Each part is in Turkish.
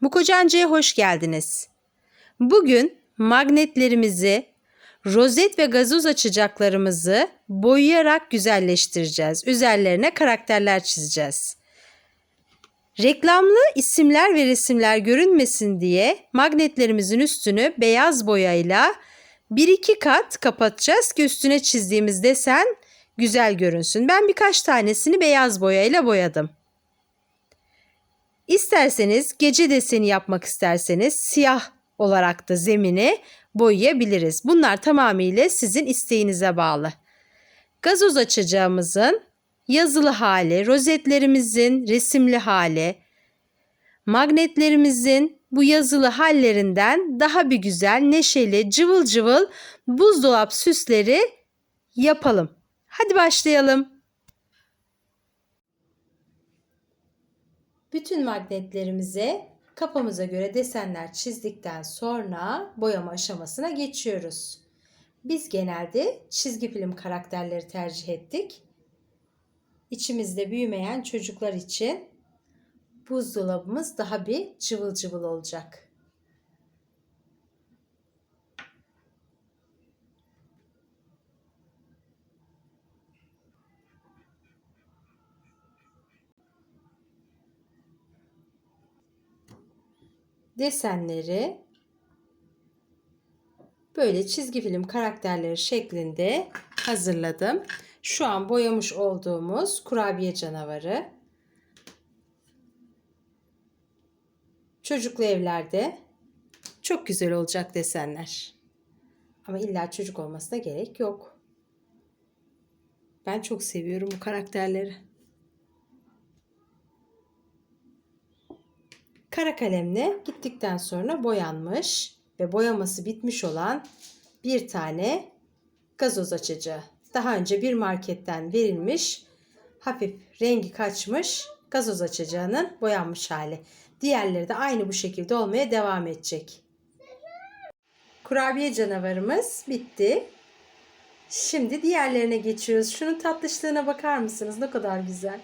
Mukocancı'ya hoş geldiniz. Bugün magnetlerimizi, rozet ve gazoz açacaklarımızı boyayarak güzelleştireceğiz. Üzerlerine karakterler çizeceğiz. Reklamlı isimler ve resimler görünmesin diye magnetlerimizin üstünü beyaz boyayla bir iki kat kapatacağız ki üstüne çizdiğimiz desen güzel görünsün. Ben birkaç tanesini beyaz boyayla boyadım. İsterseniz gece deseni yapmak isterseniz siyah olarak da zemini boyayabiliriz. Bunlar tamamıyla sizin isteğinize bağlı. Gazoz açacağımızın yazılı hali, rozetlerimizin resimli hali, magnetlerimizin bu yazılı hallerinden daha bir güzel, neşeli, cıvıl cıvıl buzdolap süsleri yapalım. Hadi başlayalım. Bütün magnetlerimize kafamıza göre desenler çizdikten sonra boyama aşamasına geçiyoruz. Biz genelde çizgi film karakterleri tercih ettik. İçimizde büyümeyen çocuklar için buzdolabımız daha bir cıvıl cıvıl olacak. Desenleri böyle çizgi film karakterleri şeklinde hazırladım. Şu an boyamış olduğumuz kurabiye canavarı. Çocuklu evlerde çok güzel olacak desenler. Ama illa çocuk olmasına gerek yok. Ben çok seviyorum bu karakterleri. Kara kalemle gittikten sonra boyanmış ve boyaması bitmiş olan bir tane gazoz açıcı. Daha önce bir marketten verilmiş hafif rengi kaçmış gazoz açacağının boyanmış hali. Diğerleri de aynı bu şekilde olmaya devam edecek. Kurabiye canavarımız bitti. Şimdi diğerlerine geçiyoruz. Şunun tatlışlığına bakar mısınız? Ne kadar güzel.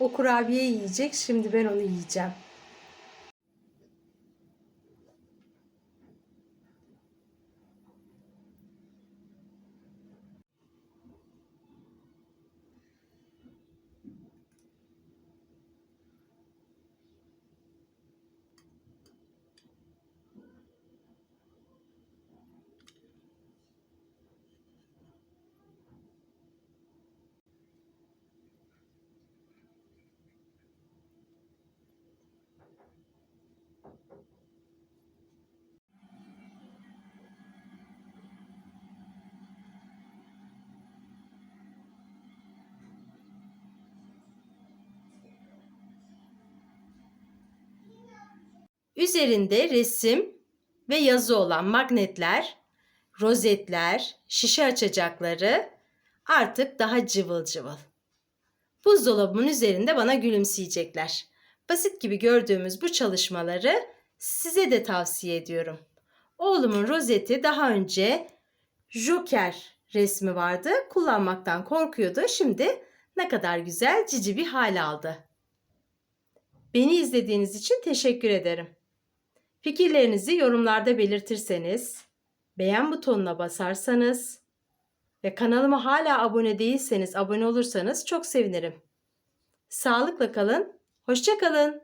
O kurabiye yiyecek. Şimdi ben onu yiyeceğim. Üzerinde resim ve yazı olan magnetler, rozetler, şişe açacakları artık daha cıvıl cıvıl. Buzdolabımın üzerinde bana gülümseyecekler. Basit gibi gördüğümüz bu çalışmaları size de tavsiye ediyorum. Oğlumun rozeti daha önce Joker resmi vardı. Kullanmaktan korkuyordu. Şimdi ne kadar güzel cici bir hal aldı. Beni izlediğiniz için teşekkür ederim. Fikirlerinizi yorumlarda belirtirseniz, beğen butonuna basarsanız ve kanalıma hala abone değilseniz abone olursanız çok sevinirim. Sağlıkla kalın, hoşça kalın.